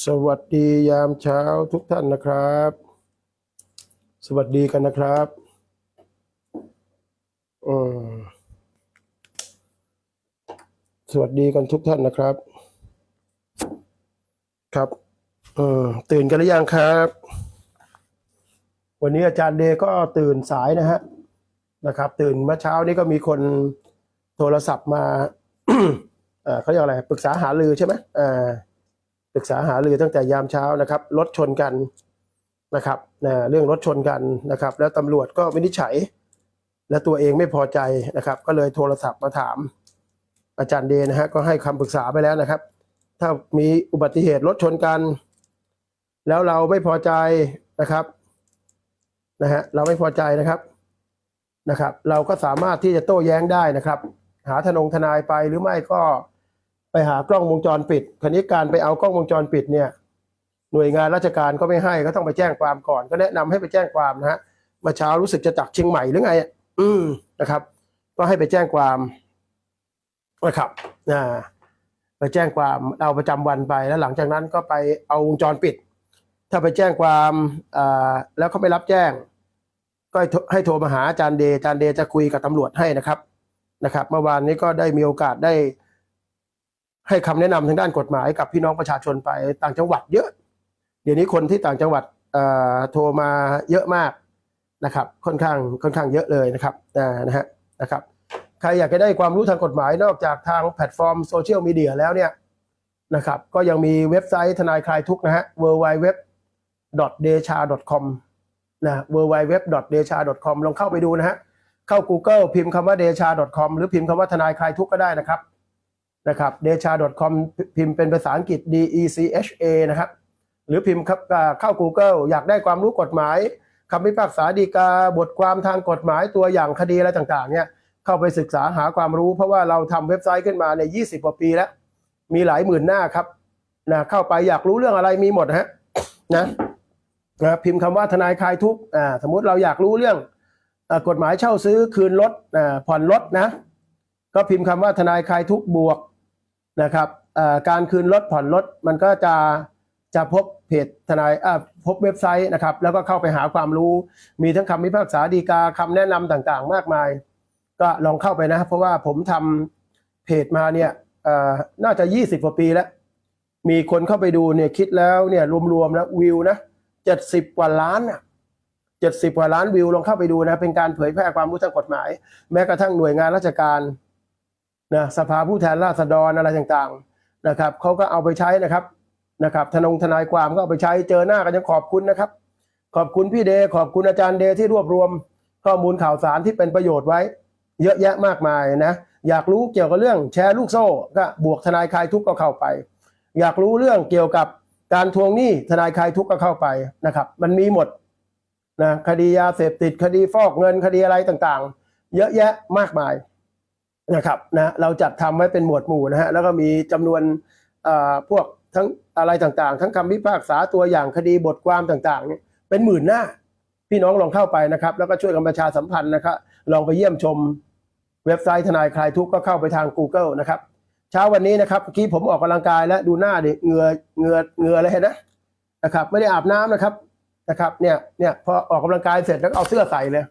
สวัสดียามเช้าทุกท่านนะครับ สวัสดีกันนะครับอืมสวัสดีกันทุกท่านนะครับ ครับอืมตื่นกันหรือยังครับ วันนี้อาจารย์เดก็ตื่นสายนะฮะนะครับ ตื่นเมื่อเช้านี้ก็มีคนโทรศัพท์มาเอ่อเขาเรียกอะไรปรึกษาหารือใช่ไหมอ่า ปรึกษาหารือตั้งแต่ยามเช้านะครับรถชนกันนะครับนะเรื่องรถชนกันนะครับ แล้วตำรวจก็วินิจฉัย และตัวเองไม่พอใจนะครับ ก็เลยโทรศัพท์มาถามอาจารย์เดนะฮะก็ให้คำปรึกษาไปแล้วนะครับ ถ้ามีอุบัติเหตุรถชนกัน แล้วเราไม่พอใจนะครับนะฮะเราไม่พอใจนะครับนะครับ เราก็สามารถที่จะโต้แย้งได้นะครับ หาทนงทนายไปหรือไม่ก็ ไปหากล้องวงจรปิดคราวนี้การไปเอากล้องวงจรปิดเนี่ยหน่วยงานราชการก็ไม่ให้ก็ต้องไปแจ้งความก่อน ก็แนะนำให้ไปแจ้งความนะฮะเมื่อเช้ารู้สึกจะจากเชียงใหม่หรือไงอืมนะครับ ก็ให้ไปแจ้งความนะครับอ่าไปแจ้งความเอาประจำวันไปแล้วหลังจากนั้นก็ไปเอาวงจรปิด ถ้าไปแจ้งความอ่าแล้วเขาไม่รับแจ้ง ก็ให้โทรให้โทรมาหาอาจารย์เดย์อาจารย์เดย์จะคุยกับตำรวจให้นะครับนะครับ เมื่อวานนี้ก็ได้มีโอกาสได้ ให้คำแนะนำทางด้านกฎหมายกับพี่น้องประชาชนไปต่างจังหวัดเยอะ เดี๋ยวนี้คนที่ต่างจังหวัดโทรมาเยอะมากนะครับ ค่อนข้างค่อนข้างเยอะเลยนะครับนะฮะนะครับใครอยากจะได้ความรู้ทางกฎหมายนอกจากทางแพลตฟอร์มโซเชียลมีเดียแล้วเนี่ยนะครับก็ยังมีเว็บไซต์ทนายคลายทุกนะฮะ w w w d e c h a c o m นะ w w w d e c h a c o m ลองเข้าไปดูนะฮะ เข้า Google พิมพ์คำว่า d e c h a c o m หรือพิมพ์คำว่าทนายคลายทุกก็ได้นะครับ นะครับ decha.com พิมพ์เป็นภาษาอังกฤษ d e c h a นะครับ หรือพิมพ์ครับเข้า Google อยากได้ความรู้กฎหมายคำพิพากษาดีกาบทความทางกฎหมายตัวอย่างคดีอะไรต่างๆเนี่ยเข้าไปศึกษาหาความรู้เพราะว่าเราทำเว็บไซต์ขึ้นมาเนี่ยยีกว่าปีแล้ว มีหลายหมื่นหน้าครับนะเข้าไปอยากรู้เรื่องอะไรมีหมดนะฮะนะนะพิมพ์คำว่าทนายคลายทุกข์อ่าสมมติเราอยากรู้เรื่องอกฎหมายเช่าซื้อคืนรถอ่าผ่อนรถนะ ก็พิมพ์คำว่าทนายคลายทุกข์บวก นะครับการคืนรถผ่อนรถมันก็จะจะพบเพจทนายอ่าพบเว็บไซต์นะครับ แล้วก็เข้าไปหาความรู้ มีทั้งคำพิพากษาดีกาคำแนะนำต่างๆ มากมาย ก็ลองเข้าไปนะ เพราะว่าผมทำเพจมาเนี่ยน่าจะ 20กว่าปีแล้ว มีคนเข้าไปดูเนี่ยคิดแล้วเนี่ยรวมๆแล้ววิวนะ70กว่าล้านอะ70กว่าล้านวิวลองเข้าไปดูนะ เป็นการเผยแพร่ความรู้ทางกฎหมาย แม้กระทั่งหน่วยงานราชการ นะสภาผู้แทนราษฎรอะไรต่างๆนะครับเขาก็เอาไปใช้นะครับนะครับทนงทนายความก็เอาไปใช้เจอหน้ากันยังขอบคุณนะครับ ขอบคุณพี่เดขอบคุณอาจารย์เดที่รวบรวม ข้อมูลข่าวสารที่เป็นประโยชน์ไว้ เยอะแยะมากมายนะอยากรู้เกี่ยวกับเรื่องแชร์ลูกโซ่ก็บวกทนายคลายทุกข์ก็เข้าไป อยากรู้เรื่องเกี่ยวกับการทวงหนี้ทนายคลายทุกข์ก็เข้าไปนะครับ มันมีหมดนะคดียาเสพติดคดีฟอกเงินคดีอะไรต่างๆ เยอะแยะมากมาย นะครับนะเราจัดทำไว้เป็นหมวดหมู่นะฮะแล้วก็มีจำนวนพวกทั้งอะไรต่างๆ ทั้งคำพิพากษาตัวอย่างคดีบทความต่างๆ เป็นหมื่นหน้า พี่น้องลองเข้าไปนะครับ แล้วก็ช่วยกันประชาสัมพันธ์นะครับลองไปเยี่ยมชมเว็บไซต์ทนายคลายทุกข์ก็เข้าไปทาง Google นะครับ เช้าวันนี้นะครับเมื่อกี้ผมออกกำลังกายแล้วดูหน้าดิเหงือเหงือเหงืออะไรเห็นนะนะครับ ไม่ได้อาบน้ำนะครับนะครับเนี่ยเนี่ยพอออกกำลังกายเสร็จแล้วเอาเสื้อใส่เลย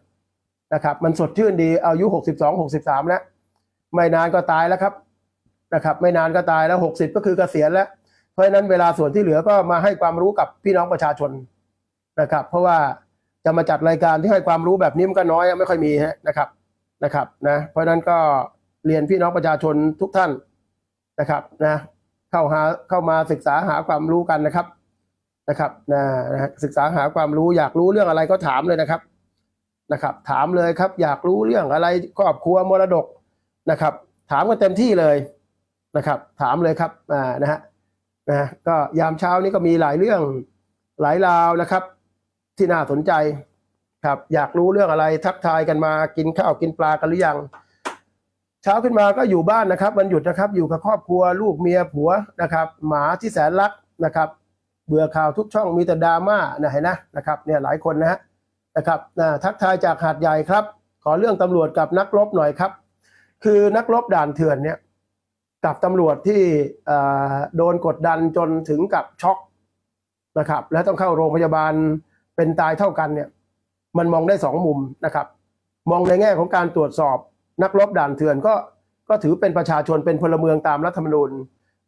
นะครับ มันสดชื่นดีอายุหกสิบสองหกสิบสามแล้ว ไม่นานก็ตายแล้วครับนะครับ ไม่นานก็ตายแล้วหกสิบก็คือเกษียณแล้ว เพราะฉะนั้นเวลาส่วนที่เหลือก็มาให้ความรู้กับพี่น้องประชาชนนะครับ เพราะว่าจะมาจัดรายการที่ให้ความรู้แบบนี้มันก็น้อยไม่ค่อยมีฮะนะครับนะครับนะเพราะฉะนั้นก็เรียนพี่น้องประชาชนทุกท่านนะครับนะเข้าหาเข้ามาศึกษาหาความรู้กันนะครับนะครับนะศึกษาหาความรู้อยากรู้เรื่องอะไรก็ถามเลยนะครับนะครับ ถามเลยครับ อยากรู้เรื่องอะไรครอบครัวมรดก นะครับ ถามกันเต็มที่เลยนะครับ ถามเลยครับอ่านะฮะนะฮะก็ยามเช้านี้ก็มีหลายเรื่องหลายราวนะครับ ที่น่าสนใจครับ อยากรู้เรื่องอะไรทักทายกันมากินข้าวกินปลากันหรือยัง เช้าขึ้นมาก็อยู่บ้านนะครับวันหยุดนะครับ อยู่กับครอบครัวลูกเมียผัวนะครับ หมาที่แสนรักนะครับ เบื่อข่าวทุกช่องมีแต่ดราม่านะเห็นนะนะครับ เนี่ยหลายคนนะฮะนะครับนะทักทายจากหาดใหญ่ครับ ขอเรื่องตำรวจกับนักรบหน่อยครับ คือนักรบด่านเถื่อนเนี่ยกับตำรวจที่โดนกดดันจนถึงกับช็อกนะครับ แล้วต้องเข้าโรงพยาบาลเป็นตายเท่ากันเนี่ย มันมองได้สองมุมนะครับ มองในแง่ของการตรวจสอบ นักรบด่านเถื่อนก็ก็ถือเป็นประชาชนเป็นพลเมืองตามรัฐธรรมนูญ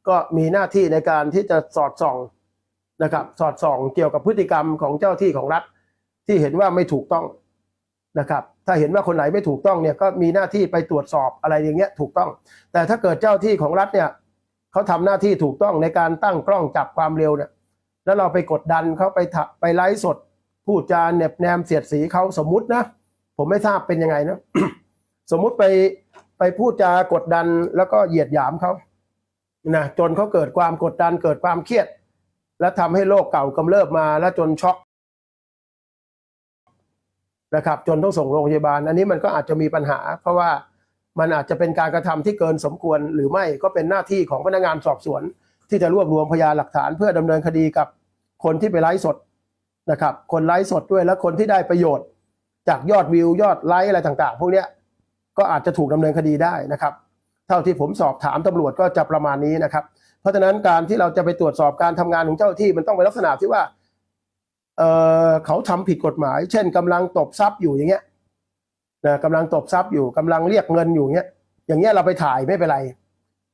ก็มีหน้าที่ในการที่จะสอดส่องนะครับ สอดส่องเกี่ยวกับพฤติกรรมของเจ้าที่ของรัฐที่เห็นว่าไม่ถูกต้องนะครับ ถ้าเห็นว่าคนไหนไม่ถูกต้องเนี่ยก็มีหน้าที่ไปตรวจสอบอะไรอย่างเงี้ยถูกต้อง แต่ถ้าเกิดเจ้าที่ของรัฐเนี่ยเขาทำหน้าที่ถูกต้องในการตั้งกล้องจับความเร็วเนี่ยแล้วเราไปกดดันเขาไปไปไลฟ์สดพูดจาเน็บแนมเสียดสีเขาสมมุตินะ ผมไม่ทราบเป็นยังไงนะสมมุติไปไปพูดจากดดันแล้วก็เหยียดหยามเขานะจนเขาเกิดความกดดันเกิดความเครียด และทำให้โรคเก่ากำเริบมา แล้วจนช็อก นะครับ จนต้องส่งโรงพยาบาล อันนี้มันก็อาจจะมีปัญหา เพราะว่ามันอาจจะเป็นการกระทำที่เกินสมควรหรือไม่ก็เป็นหน้าที่ของพนักงานสอบสวน ที่จะรวบรวมพยานหลักฐาน เพื่อดำเนินคดีกับคนที่ไปไลฟ์สดนะครับ คนไลฟ์สดด้วยและคนที่ได้ประโยชน์ จากยอดวิวยอดไลค์อะไรต่างๆ พวกเนี้ยก็อาจจะถูกดำเนินคดีได้นะครับ เท่าที่ผมสอบถามตำรวจก็จะประมาณนี้นะครับ เพราะฉะนั้นการที่เราจะไปตรวจสอบการทำงานของเจ้าหน้าที่มันต้องเป็นลักษณะที่ว่า เเขาทำผิดกฎหมาย เช่นกำลังตบทรัพย์อยู่อย่างเงี้ยนะกำลังตบทรัพย์อยู่กำลังเรียกเงินอยู่เงี้ย อย่างเงี้ยเราไปถ่ายไม่เป็นไร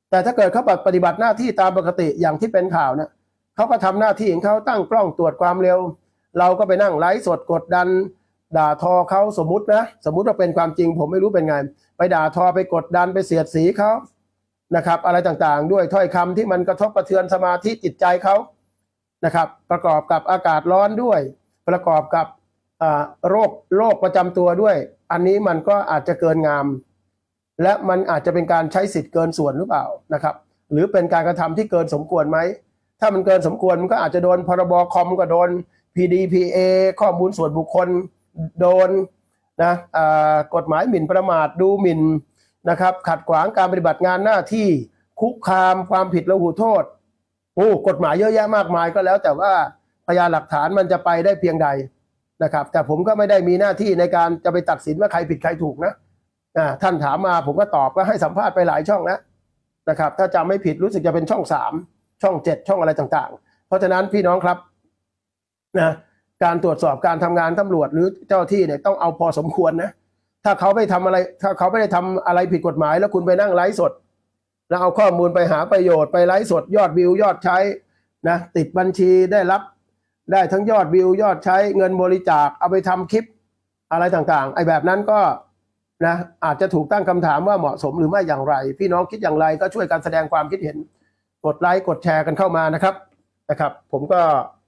แต่ถ้าเกิดเขาปฏิบัติหน้าที่ตามปกติอย่างที่เป็นข่าวเนี่ยเขาก็ทำหน้าที่ของเขาตั้งกล้องตรวจความเร็ว เราก็ไปนั่งไลฟ์สดกดดัน ด่าทอเขาสมมตินะสมมุติว่าเป็นความจริง ผมไม่รู้เป็นไง ไปด่าทอไปกดดันไปเสียดสีเขานะครับ อะไรต่างๆ ด้วยถ้อยคำที่มันกระทบกระเทือนสมาธิจิตใจเขา นะครับ ประกอบกับอากาศร้อนด้วย ประกอบกับโรคโรคประจำตัวด้วย อันนี้มันก็อาจจะเกินงาม และมันอาจจะเป็นการใช้สิทธิ์เกินส่วนหรือเปล่านะครับ หรือเป็นการกระทำที่เกินสมควรไหมถ้ามันเกินสมควรมันก็อาจจะโดนพรบคอมก็โดน PDPA ข้อมูลส่วนบุคคลโดนนะกฎหมายหมิ่นประมาทดูหมิ่นนะครับ ขัดขวางการปฏิบัติงานหน้าที่คุกคามความผิดระหูโทษ โอ้กฎหมายเยอะแยะมากมายก็แล้ว แต่ว่าพยานหลักฐานมันจะไปได้เพียงใดนะครับ แต่ผมก็ไม่ได้มีหน้าที่ในการจะไปตัดสินว่าใครผิดใครถูกนะท่านถามมาผมก็ตอบก็ให้สัมภาษณ์ไปหลายช่องแล้วนะครับ ถ้าจำไม่ผิดรู้สึกจะเป็นช่องสามช่องเจ็ดช่องอะไรต่างๆ เพราะฉะนั้นพี่น้องครับนะการตรวจสอบการทำงานตำรวจหรือเจ้าที่เนี่ยต้องเอาพอสมควรนะถ้าเขาไม่ทำอะไร ถ้าเขาไม่ได้ทำอะไรผิดกฎหมาย แล้วคุณไปนั่งไลฟ์สด แล้วเอาข้อมูลไปหาประโยชน์ไปไลฟ์สดยอดวิวยอดใช้นะติดบัญชีได้รับ ได้ทั้งยอดวิวยอดใช้เงินบริจาคเอาไปทำคลิปอะไรต่างๆ ไอ้แบบนั้นก็นะอาจจะถูกตั้งคำถามว่าเหมาะสมหรือไม่อย่างไร พี่น้องคิดอย่างไรก็ช่วยกันแสดงความคิดเห็น กดไลค์กดแชร์กันเข้ามานะครับนะครับ ผมก็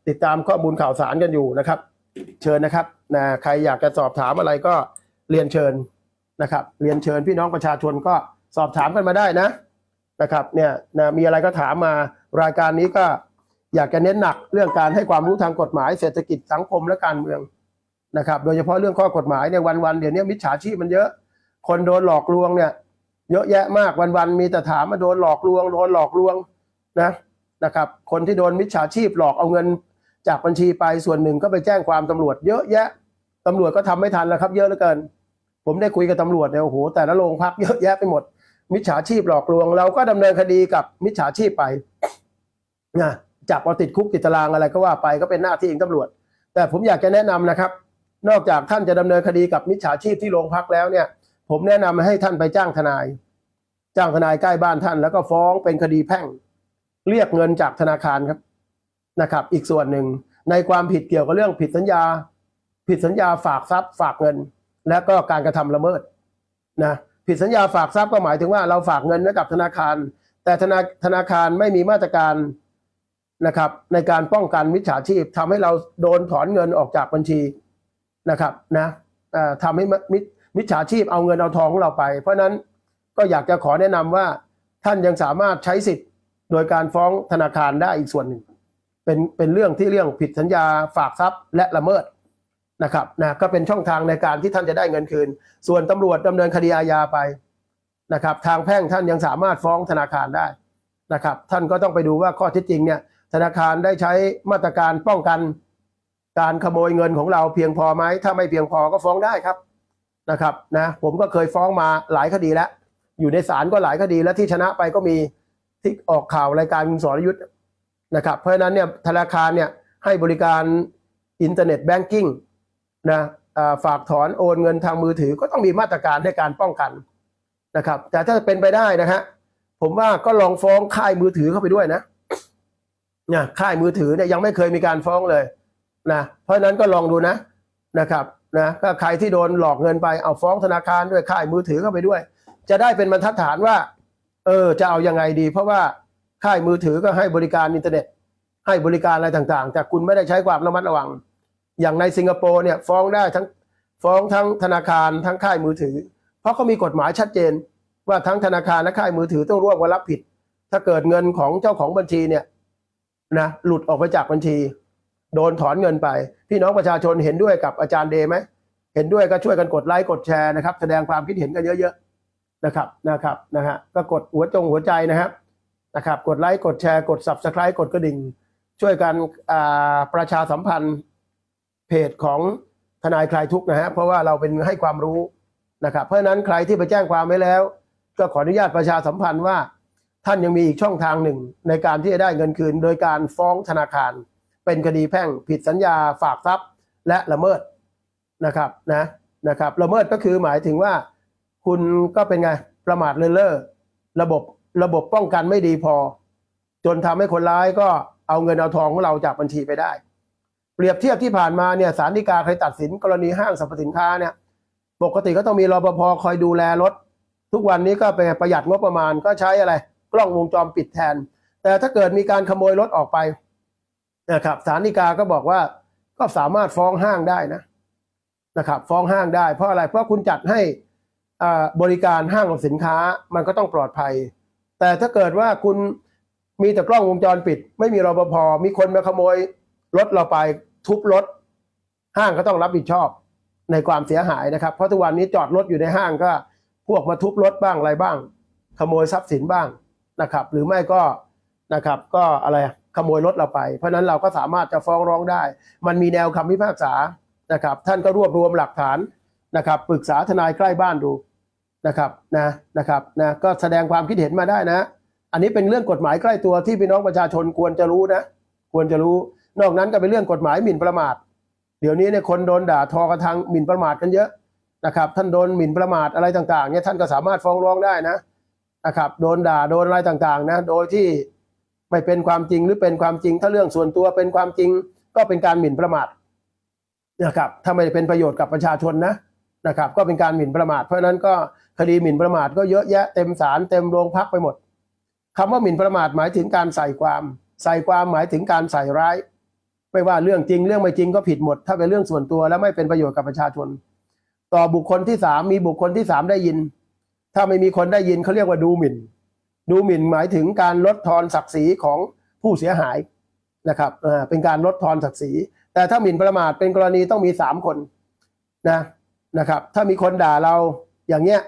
ติดตามข้อมูลข่าวสารกันอยู่นะครับ เชิญนะครับนะใครอยากจะสอบถามอะไรก็เรียนเชิญนะครับ เรียนเชิญพี่น้องประชาชนก็สอบถามกันมาได้นะ นะครับเนี่ยนะมีอะไรก็ถามมารายการนี้ก็อยากจะเน้นหนักเรื่องการให้ความรู้ทางกฎหมายเศรษฐกิจสังคมและการเมืองนะครับ โดยเฉพาะเรื่องข้อกฎหมายเนี่ยวันๆเดี๋ยวนี้มิจฉาชีพมันเยอะ คนโดนหลอกลวงเนี่ย เยอะแยะมากวันๆมีแต่ถามมาโดนหลอกลวงโดนหลอกลวงนะนะครับ คนที่โดนมิจฉาชีพหลอกเอาเงินจากบัญชีไปส่วนหนึ่งก็ไปแจ้งความตำรวจ เยอะแยะตำรวจก็ทำไม่ทันแล้วครับ เยอะเหลือเกิน ผมได้คุยกับตำรวจเนี่ยโอ้โหแต่ละโรงพักเยอะแยะไปหมด มิจฉาชีพหลอกลวง เราก็ดำเนินคดีกับมิจฉาชีพไปนะจับเอาติดคุกติดตารางอะไรก็ว่าไปก็เป็นหน้าที่ของตำรวจ แต่ผมอยากจะแนะนำนะครับ นอกจากท่านจะดำเนินคดีกับมิจฉาชีพที่โรงพักแล้วเนี่ย ผมแนะนำให้ท่านไปจ้างทนาย จ้างทนายใกล้บ้านท่าน แล้วก็ฟ้องเป็นคดีแพ่ง เรียกเงินจากธนาคารครับนะครับ อีกส่วนหนึ่งในความผิดเกี่ยวกับเรื่องผิดสัญญา ผิดสัญญาฝากทรัพย์ฝากเงิน และก็การกระทำละเมิดนะ ผิดสัญญาฝากทรัพย์ก็หมายถึงว่าเราฝากเงินไว้กับธนาคาร แต่ธนาธนาคารไม่มีมาตรการนะครับในการป้องกันมิจฉาชีพทำให้เราโดนถอนเงินออกจากบัญชีนะครับนะทำให้มิจมิจฉาชีพเอาเงินเอาทองของเราไป เพราะฉะนั้นก็อยากจะขอแนะนำว่าท่านยังสามารถใช้สิทธิ์โดยการฟ้องธนาคารได้อีกส่วนหนึ่ง เป็นเป็นเรื่องที่เรื่องผิดสัญญาฝากทรัพย์และละเมิด นะครับนะก็เป็นช่องทางในการที่ท่านจะได้เงินคืน ส่วนตำรวจดำเนินคดีอาญาไปนะครับ ทางแพ่งท่านยังสามารถฟ้องธนาคารได้นะครับ ท่านก็ต้องไปดูว่าข้อเท็จจริงเนี่ยธนาคารได้ใช้มาตรการป้องกันการขโมยเงินของเราเพียงพอไหมถ้าไม่เพียงพอก็ฟ้องได้ครับนะครับนะผมก็เคยฟ้องมาหลายคดีแล้ว อยู่ในศาลก็หลายคดีแล้วที่ชนะไปก็มีที่ออกข่าวรายการคุณสรยุทธ์นะครับ เพราะฉะนั้นเนี่ยธนาคารเนี่ยให้บริการอินเทอร์เน็ตแบงกิ้ง นะฝากถอนโอนเงินทางมือถือก็ต้องมีมาตรการในการป้องกันนะครับ แต่ถ้าเป็นไปได้นะฮะผมว่าก็ลองฟ้องค่ายมือถือเข้าไปด้วยนะเนี่ยค่ายมือถือเนี่ยยังไม่เคยมีการฟ้องเลยนะเพราะนั้นก็ลองดูนะนะครับนะถ้าใครที่โดนหลอกเงินไปเอาฟ้องธนาคารด้วยค่ายมือถือเข้าไปด้วย จะได้เป็นบรรทัดฐานว่า เออจะเอายังไงดี เพราะว่าค่ายมือถือก็ให้บริการอินเทอร์เน็ต ให้บริการอะไรต่างๆ แต่คุณไม่ได้ใช้ความระมัดระวัง อย่างในสิงคโปร์เนี่ยฟ้องได้ทั้งฟ้องทั้งธนาคารทั้งค่ายมือถือ เพราะเขามีกฎหมายชัดเจน ว่าทั้งธนาคารและค่ายมือถือต้องร่วมกันรับผิด ถ้าเกิดเงินของเจ้าของบัญชีเนี่ยนะหลุดออกไปจากบัญชี โดนถอนเงินไป พี่น้องประชาชนเห็นด้วยกับอาจารย์เดย์ไหมเห็นด้วยก็ช่วยกันกดไลค์กดแชร์นะครับ แสดงความคิดเห็นกันเยอะๆนะครับนะครับนะฮะก็กดหัวจงหัวใจนะครับนะครับ กดไลค์กดแชร์กด subscribe กดกระดิ่ง ช่วยกันประชาสัมพันธ์ เพจของทนายคลายทุกนะฮะเพราะว่าเราเป็นให้ความรู้นะครับ เพราะฉะนั้นใครที่ไปแจ้งความไว้แล้ว ก็ขออนุญาตประชาสัมพันธ์ว่า ท่านยังมีอีกช่องทางหนึ่ง ในการที่จะได้เงินคืน โดยการฟ้องธนาคาร เป็นคดีแพ่งผิดสัญญาฝากทรัพย์ และละเมิดนะครับนะนะครับละเมิดก็คือหมายถึงว่า คุณก็เป็นไงประมาทเลินเล่อระบบระบบป้องกันไม่ดีพอ จนทำให้คนร้ายก็เอาเงินเอาทองของเราจากบัญชีไปได้ เปรียบเทียบที่ผ่านมาเนี่ยสารดีกาเคยตัดสินกรณีห้างสรรพสินค้าเนี่ยปกติก็ต้องมีรปภคอยดูแลรถ ทุกวันนี้ก็เป็นประหยัดงบประมาณก็ใช้อะไร กล้องวงจรปิดแทน แต่ถ้าเกิดมีการขโมยรถออกไปนะครับสารดีกาก็บอกว่าก็สามารถฟ้องห้างได้นะนะครับ ฟ้องห้างได้เพราะอะไรเพราะคุณจัดให้อ่าบริการห้างของสินค้ามันก็ต้องปลอดภัย แต่ถ้าเกิดว่าคุณมีแต่กล้องวงจรปิด ไม่มีรปภมีคนมาขโมยรถเราไป ทุบรถ ห้างก็ต้องรับผิดชอบในความเสียหายนะครับ เพราะทุกวันนี้จอดรถอยู่ในห้างก็ พวกมาทุบรถบ้างอะไรบ้าง ขโมยทรัพย์สินบ้างนะครับ หรือไม่ก็นะครับ ก็อะไรขโมยรถเราไป เพราะนั้นเราก็สามารถจะฟ้องร้องได้ มันมีแนวคำพิพากษานะครับ ท่านก็รวบรวมหลักฐานนะครับปรึกษาทนายใกล้บ้านดูนะครับนะนะครับนะก็แสดงความคิดเห็นมาได้นะ อันนี้เป็นเรื่องกฎหมายใกล้ตัวที่พี่น้องประชาชนควรจะรู้นะ ควรจะรู้ นอกนั้นก็เป็นเรื่องกฎหมายหมิ่นประมาท เดี๋ยวนี้เนี่ยคนโดนด่าทอกระทางหมิ่นประมาทกันเยอะนะครับ ท่านโดนหมิ่นประมาทอะไรต่างๆเนี่ยท่านก็สามารถฟ้องร้องได้นะนะครับ โดนด่าโดนอะไรต่างๆนะ โดยที่ไม่เป็นความจริงหรือเป็นความจริง ถ้าเรื่องส่วนตัวเป็นความจริงก็เป็นการหมิ่นประมาทนะครับ ถ้าไม่เป็นประโยชน์กับประชาชนนะนะครับ ก็เป็นการหมิ่นประมาท เพราะฉะนั้นก็คดีหมิ่นประมาทก็เยอะแยะเต็มศาลเต็มโรงพักไปหมดคำว่าหมิ่นประมาทหมายถึงการใส่ความ ใส่ความหมายถึงการใส่ร้าย ไม่ว่าเรื่องจริงเรื่องไม่จริงก็ผิดหมด ถ้าเป็นเรื่องส่วนตัวและไม่เป็นประโยชน์กับประชาชน ต่อบุคคลที่สามมีบุคคลที่สามได้ยิน ถ้าไม่มีคนได้ยินเขาเรียกว่าดูหมิ่น ดูหมิ่นหมายถึงการลดทอนศักดิ์ศรีของผู้เสียหายนะครับเป็นการลดทอนศักดิ์ศรี แต่ถ้าหมิ่นประมาทเป็นกรณีต้องมีสามคนนะนะครับ ถ้ามีคนด่าเราอย่างเงี้ย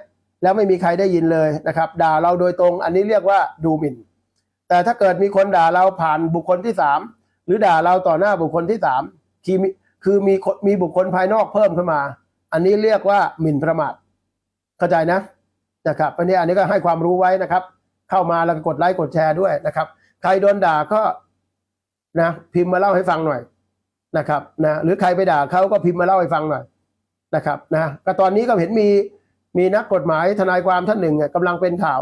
แล้วไม่มีใครได้ยินเลยนะครับ ด่าเราโดยตรงอันนี้เรียกว่าดูหมิ่น แต่ถ้าเกิดมีคนด่าเราผ่านบุคคลที่สาม หรือด่าเราต่อหน้าบุคคลที่สามคือมีคือมีคนมีบุคคลภายนอกเพิ่มขึ้นมา อันนี้เรียกว่าหมิ่นประมาทเข้าใจนะนะครับอันนี้อันนี้ก็ให้ความรู้ไว้นะครับ เข้ามาแล้วกดไลค์กดแชร์ด้วยนะครับ ใครโดนด่าก็นะพิมพ์มาเล่าให้ฟังหน่อยนะครับนะหรือใครไปด่าเขาก็พิมพ์มาเล่าให้ฟังหน่อยนะครับนะก็ตอนนี้ก็เห็นมีมีนักกฎหมายทนายความท่านหนึ่งอะกำลังเป็นข่าว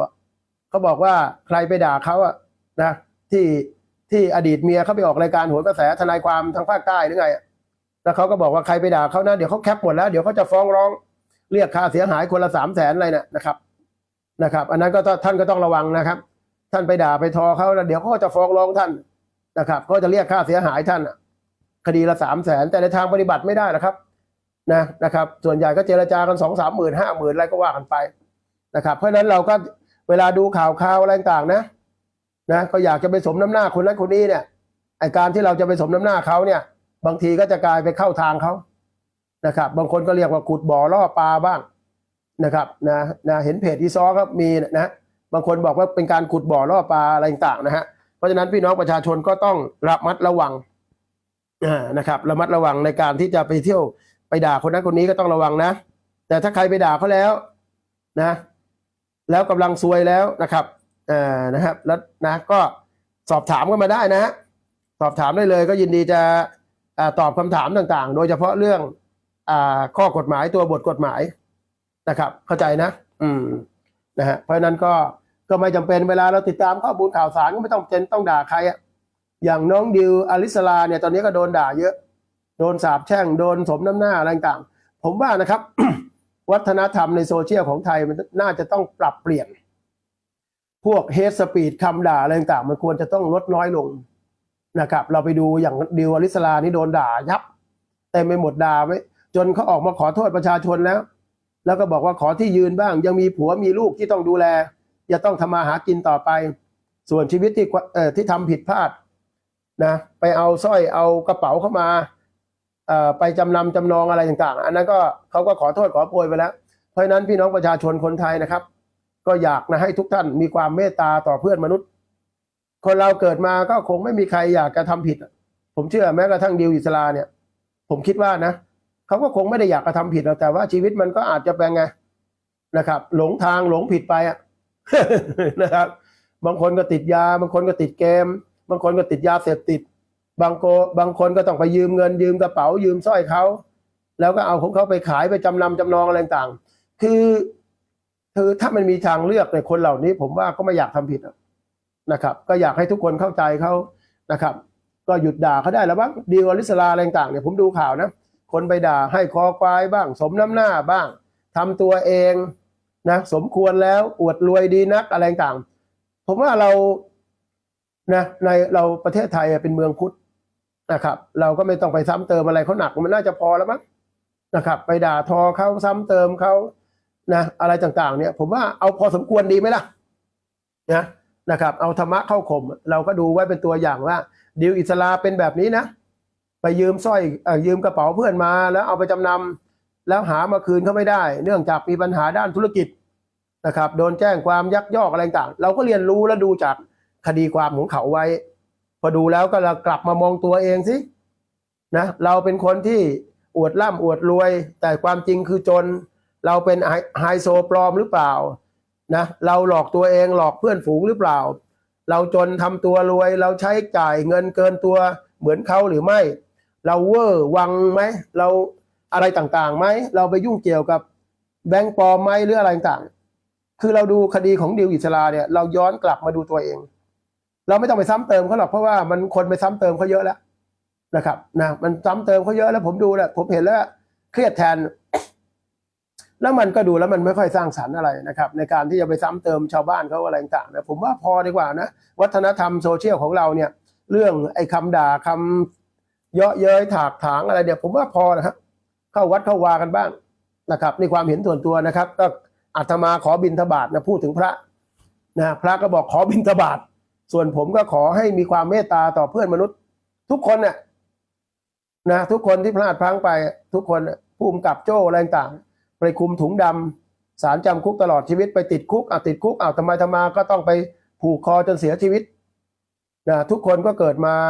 เขาบอกว่าใครไปด่าเขาอะนะที่ ที่อดีตเมียเขาไปออกรายการโหัวกระแสทนายความทางภาคใต้หรือไงแล้วเขาก็บอกว่าใครไปด่าเขานะเดี๋ยวเขาแคปหมดแล้วเดี๋ยวเขาจะฟ้องร้องเรียกค่าเสียหายคนละสามแสนอะไรเนี่ยนะครับนะครับ อันนั้นก็ท่านก็ต้องระวังนะครับ ท่านไปด่าไปทอเขาแล้วเดี๋ยวเขาจะฟ้องร้องท่านนะครับเขาจะเรียกค่าเสียหายท่านอะคดีละสามแสนแต่ในทางปฏิบัติไม่ได้หรอกครับนะนะครับ ส่วนใหญ่ก็เจรจากันสองสามหมื่นห้าหมื่นอะไรก็ว่ากันไปนะครับ เพราะฉะนั้นเราก็เวลาดูข่าวข่าวอะไรต่างนะ นะก็อยากจะไปสมน้ำหน้าคนนั้นคนนี้เนี่ยไอการที่เราจะไปสมน้ำหน้าเขาเนี่ย บางทีก็จะกลายไปเข้าทางเขานะครับ บางคนก็เรียกว่าขุดบ่อล่อปลาบ้างนะครับนะนะเห็นเพจที่ซอครับมีนะบางคนบอกว่าเป็นการขุดบ่อล่อปลาอะไรต่างๆนะฮะเพราะฉะนั้นพี่น้องประชาชนก็ต้องระมัดระวังนะครับระมัดระวังในการที่จะไปเที่ยวไปด่าคนนั้นคนนี้ก็ต้องระวังนะ แต่ถ้าใครไปด่าเขาแล้วนะ แล้วกำลังซวยแล้วนะครับ อ่อนะครับ แล้วนะก็สอบถามกันมาได้นะฮะสอบถามได้เลยก็ยินดีจะอตอบคำถามต่างๆ โดยเฉพาะเรื่องอข้อกฎหมายตัวบทกฎหมายนะครับ เข้าใจนะ อืมนะฮะเพราะนั้นก็ก็ไม่จำเป็นเวลาเราติดตามข้อมูลข่าวสารก็ไม่ต้องเจนต้องด่าใครอะอย่างน้องดิวอลิสลาเนี่ยตอนนี้ก็โดนด่าเยอะ โดนสาบแช่งโดนสมน้ำหน้าอะไรต่างๆผมว่านะครับ วัฒนธรรมในโซเชียลของไทยมันน่าจะต้องปรับเปลี่ยน พวกเฮสสปีดคำด่าอะไรต่างๆมันควรจะต้องลดน้อยลงนะครับ เราไปดูอย่างดิวอลิสลานี่โดนด่ายับเต็มไปหมดด่าไว้จนเขาออกมาขอโทษประชาชนแล้ว แล้วก็บอกว่าขอที่ยืนบ้าง ยังมีผัวมีลูกที่ต้องดูแลจะต้องทำมาหากินต่อไป ส่วนชีวิตที่เอ่อที่ทำผิดพลาดนะไปเอาสร้อยเอากระเป๋าเข้ามาเอ่อไปจำนำจำนองอะไรต่างๆ อันนั้นก็เขาก็ขอโทษขอโพยไปแล้ว เพราะฉะนั้นพี่น้องประชาชนคนไทยนะครับ ก็อยากนะให้ทุกท่านมีความเมตตาต่อเพื่อนมนุษย์ คนเราเกิดมาก็คงไม่มีใครอยากจะทำผิด ผมเชื่อแม้กระทั่งดิวอิสลาเนี่ย ผมคิดว่านะเขาก็คงไม่ได้อยากกระทำผิดหรอกแต่ว่าชีวิตมันก็อาจจะเป็นไงนะครับ หลงทางหลงผิดไปอะนะครับ บางคนก็ติดยา บางคนก็ติดเกม บางคนก็ติดยาเสพติด บางโกบางคนก็ต้องไปยืมเงินยืมกระเป๋ายืมสร้อยเขาแล้วก็เอาของเขาไปขายไปจำนำจำนองอะไรต่าง คือ คือถ้ามันมีทางเลือกในคนเหล่านี้ ผมว่าก็ไม่อยากทำผิดนะครับ ก็อยากให้ทุกคนเข้าใจเขานะครับ ก็หยุดด่าเขาได้แล้วบ้างดีลอลิสลาอะไรต่างเนี่ยผมดูข่าวนะคนไปด่าให้คอควายบ้าง สมน้ำหน้าบ้างทำตัวเองนะสมควรแล้วอวดรวยดีนักอะไรต่าง ผมว่าเรานะในเราประเทศไทยเป็นเมืองพุทธนะครับ เราก็ไม่ต้องไปซ้ำเติมอะไรเขาหนักมันน่าจะพอแล้วมั้งนะครับ ไปด่าทอเขาซ้ำเติมเขา นะอะไรต่างๆ เนี่ย ผมว่าเอาพอสมควรดีไหมล่ะนะนะครับ เอาธรรมะเข้าข่มเราก็ดูไว้เป็นตัวอย่างว่าดิวอิสลาเป็นแบบนี้นะไปยืมสร้อยเอ่อยืมกระเป๋าเพื่อนมา แล้วเอาไปจำนำแล้วหามาคืนเขาไม่ได้ เนื่องจากมีปัญหาด้านธุรกิจนะครับ โดนแจ้งความยักยอกอะไรต่าง เราก็เรียนรู้และดูจากคดีความของเขาไว้ พอดูแล้วก็เรากลับมามองตัวเองสินะเราเป็นคนที่อวดร่ำอวดรวย แต่ความจริงคือจน เราเป็นไฮโซปลอมหรือเปล่านะเราหลอกตัวเองหลอกเพื่อนฝูงหรือเปล่า เราจนทำตัวรวย เราใช้จ่ายเงินเกินตัวเหมือนเขาหรือไม่ เราเวอร์วังไหมเราอะไรต่างๆไหมเราไปยุ่งเกี่ยวกับแบงก์ปลอมไหมหรืออะไรต่างๆ คือเราดูคดีของดิวอิสลาเนี่ยเราย้อนกลับมาดูตัวเอง เราไม่ต้องไปซ้ำเติมเขาหรอกเพราะว่ามันคนไปซ้ำเติมเขาเยอะแล้วนะครับนะมันซ้ำเติมเขาเยอะแล้วผมดูแล้วผมเห็นแล้วเครียดแทน แล้วมันก็ดูแล้วมันไม่ค่อยสร้างสรรค์อะไรนะครับ ในการที่จะไปซ้ำเติมชาวบ้านเขาอะไรต่างๆนะผมว่าพอดีกว่านะ วัฒนธรรมโซเชียลของเราเนี่ย เรื่องไอ้คำด่าคำเยาะเย้ยถากถางอะไรเนี่ยผมว่าพอนะครับเข้าวัดเข้าวากันบ้างนะครับในความเห็นส่วนตัวนะครับ ก็อาตมาขอบินทบาทนะพูดถึงพระนะพระก็บอกขอบินทบาทส่วนผมก็ขอให้มีความเมตตาต่อเพื่อนมนุษย์ ทุกคนเนี่ยนะทุกคนที่พลาดพลั้งไปทุกคนภูมิกับโจ้อะไรต่างๆ ไปคุมถุงดำสารจำคุกตลอดชีวิตไปติดคุกอะติดคุกอ้าวทำไมทำมาก็ต้องไปผูกคอจนเสียชีวิตนะทุกคนก็เกิดมา